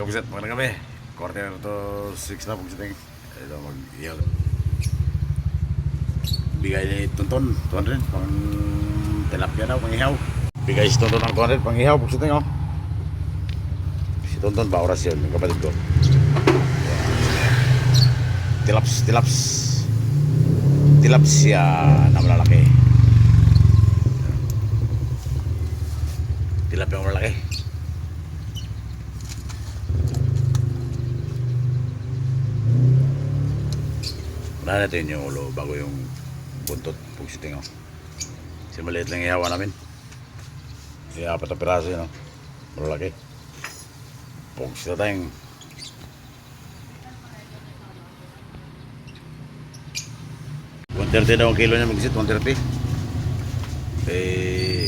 Pagsit, magandang gabi. Quarter to 6 na pagsiting. Ito mag-iyaw. Bigay ni Tonton, 200, pang tilapia daw, pang ihaw. Bigay si Tonton ng 200, pang ihaw, pagsiting oh. Si Tonton, ba oras yun, yung kapatid ko. Tilaps, tilaps. Tilaps siya na malalaki. Tilapia malalaki. Wala natin yung ulo bago yung buntot pagsiting oh. Kasi maliit lang ihawa namin. Kasi apat na piraso yun oh. Malalaki. Pugs na tayong thirty daw ang kilo niya mag-sit, 130. Eh,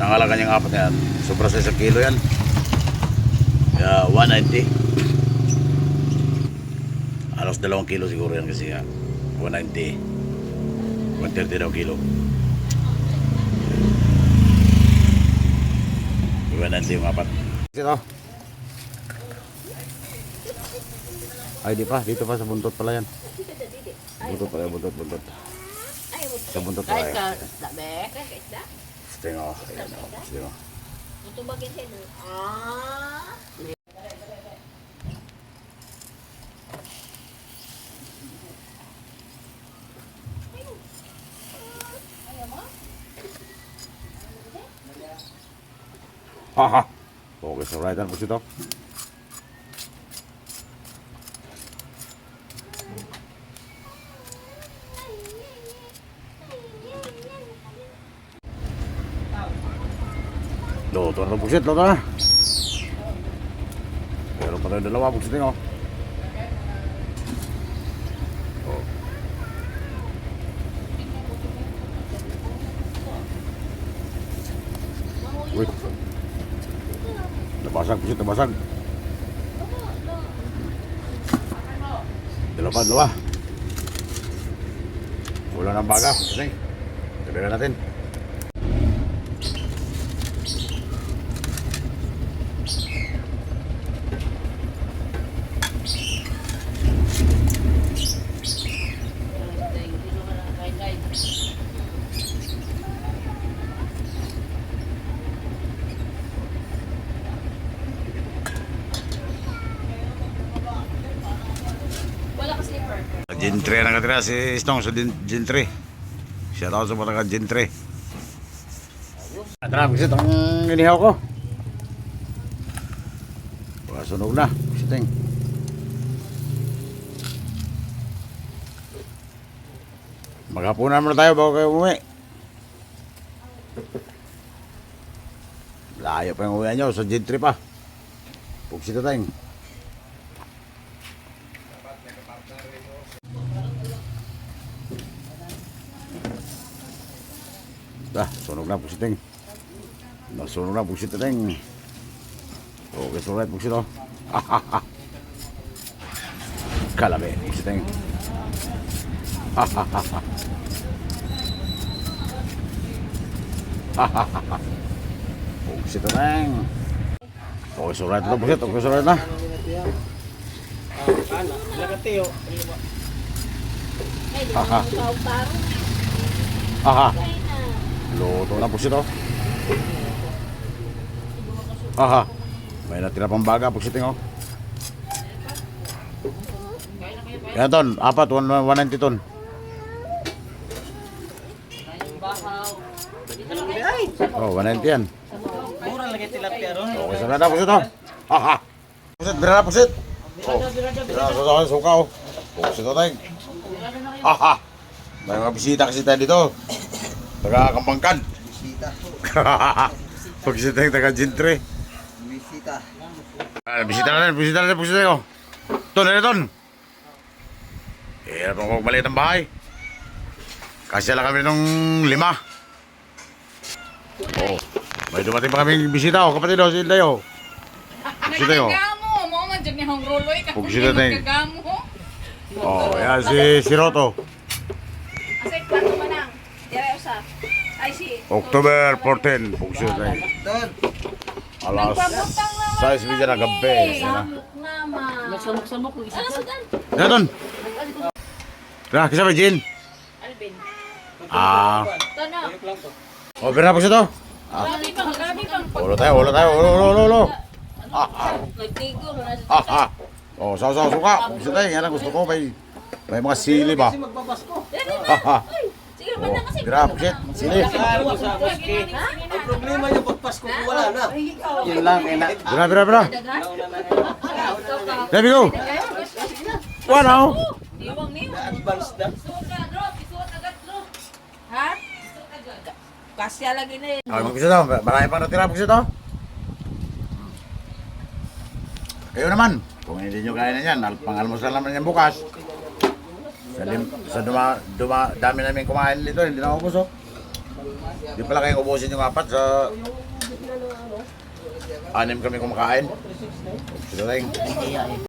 ang halaga niyang apat na yan, sobra sa isang kilo yan. Kaya 190. Alos dalawang kilo siguro yan kasi nga 190 130 daw kilo 190 yung apat Dito Ay di pa, dito pa sa buntot pala yan Buntot pala, buntot, buntot Sa buntot pala yan? Kahit ka, isda? Sting o, ayan o, sting o Ito bagay sa'yo. Ah. Haha Okay, so right po dito Luto na ng pusit, luto na. Meron pa tayo dalawa pusit oh. Oh. Uy. Nabasag. Dalawa dalawa. Wala ng baga. Sige. Sabihin natin. Wala ka Gin 3 na katira si Stong sa Gin 3. Siya tawag sa mga taga Gin 3. Tara, bisit ang inihaw ko. Baka sunog na. Bisiting. Maghapunan muna tayo bago kayo umuwi. Layo pa yung uwi nyo sa Gin 3 pa. Pugsita tayong. Dah, sunog na pusiting. Nasunog na pusiting. Okay, so right pusit oh. Kalabi, pusiting. Pusit na teng. Okay, right na pusit. Okay, right na. Aha. Aha. Luto na pusit oh. Aha, may natira pang baga pusiting oh. Kaya ton, apat, 190 ton. Oh, 190 yan. Mura lagi tilapia ron. Okay, sana na, pusit oh. Haha. Pusit, bira na, pusit. Oh, bira na, suka, suka oh. Pusit oh, tayong. Haha. May mga bisita kasi tayo dito. Taga Kampangkan. Bisita. Pagsita yung taga Jintre. Bisita. Ah, bisita na rin, bisita na rin, bisita na rin. Ton, ano ton? Eh, ano kung maliit ang bahay? Kasi lang kami nung lima. Oo. Oh, may dumating pa kami bisita oh, kapatid oh, si Inday oh. Bisita oh. Nagkagamo, mo man dyan ni Hong Roloy. Huwag sila tayo. Nagkagamo. Oh, yan si, si Roto. Asay, plato man ang. Dire usa. Ay, si. October 14, Pugso na Don. Alas Nagpabutang lang size video na gabi. Nagsamok-samok ko isa. Sudan? Daton. Ra, kisa ba Jin? Alvin. Ah. Oh, pera po siya to. Grabe pang, grabe pang. Ulo tayo, ulo tayo, ulo, ulo, ulo, ulo. Ah, ah, Nagtigo ah, ah. Oh, saw, saw, suka. Gusto tayo, yan ang gusto ko. May, may mga sili ba? Kasi magbabasko. Ah, ah. Sige, Oh, man na kasi. grab, shit. Sili. Sabi ko sa maski. Ang problema niya pagpasko ko wala na. Yun lang, kaya na. Bira, bira, bira. Nauna na na. There we go. Wow, now. Diwang niyo. Advance na. Isuot na, drop. Isuot agad, drop. Ha? Isuot agad. Kasya lagi na yun. Okay, mag-isa to. Marami pang natira, mag-isa to. Kayo naman, kung hindi nyo kaya na yan, al- pang-almusal naman yan bukas. Sa, lim, sa duma, duma, dami namin kumain dito, hindi na ubos oh. Di pala kayong ubusin yung apat sa... Anim kami kumakain. Sila lang.